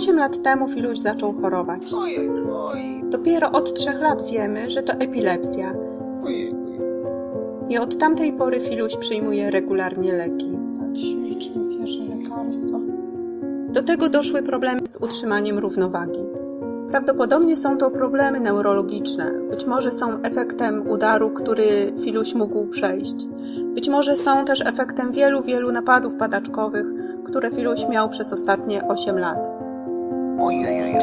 8 lat temu Filuś zaczął chorować. Dopiero od 3 lat wiemy, że to epilepsja. I od tamtej pory Filuś przyjmuje regularnie leki. tak ślicznie bierze lekarstwo. Do tego doszły problemy z utrzymaniem równowagi. Prawdopodobnie są to problemy neurologiczne. Być może są efektem udaru, który Filuś mógł przejść. Być może są też efektem wielu, wielu napadów padaczkowych, które Filuś miał przez ostatnie 8 lat. Ojej,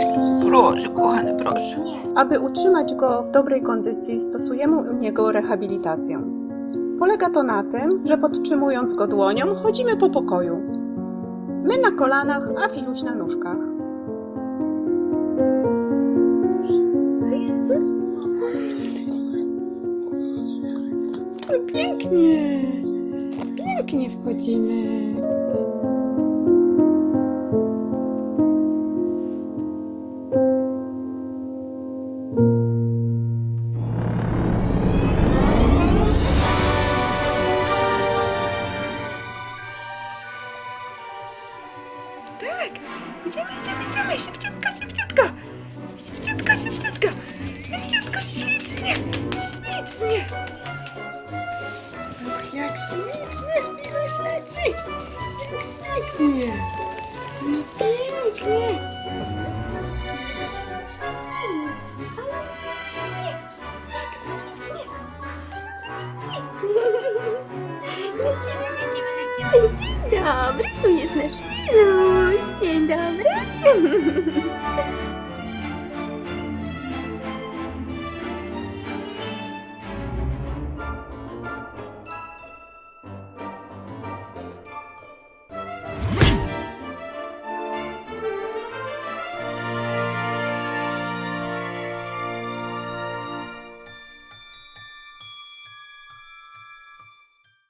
proszę, kochany, proszę. Aby utrzymać go w dobrej kondycji, stosujemy u niego rehabilitację. Polega to na tym, że podtrzymując go dłonią, chodzimy po pokoju. My na kolanach, a Filuś na nóżkach. Pięknie! Pięknie wchodzimy. Tak! Idziemy, idziemy, idziemy! Szybciutko, szybciutko! Szybciutko, szybciutko! Szybciutko, ślicznie! Ślicznie! Ach, jak ślicznie Filuś leci! Jak ślicznie! No pięknie! Lecimy, lecimy, lecimy. Dzień dobry, tu jest nasz Filuś. Dzień dobry.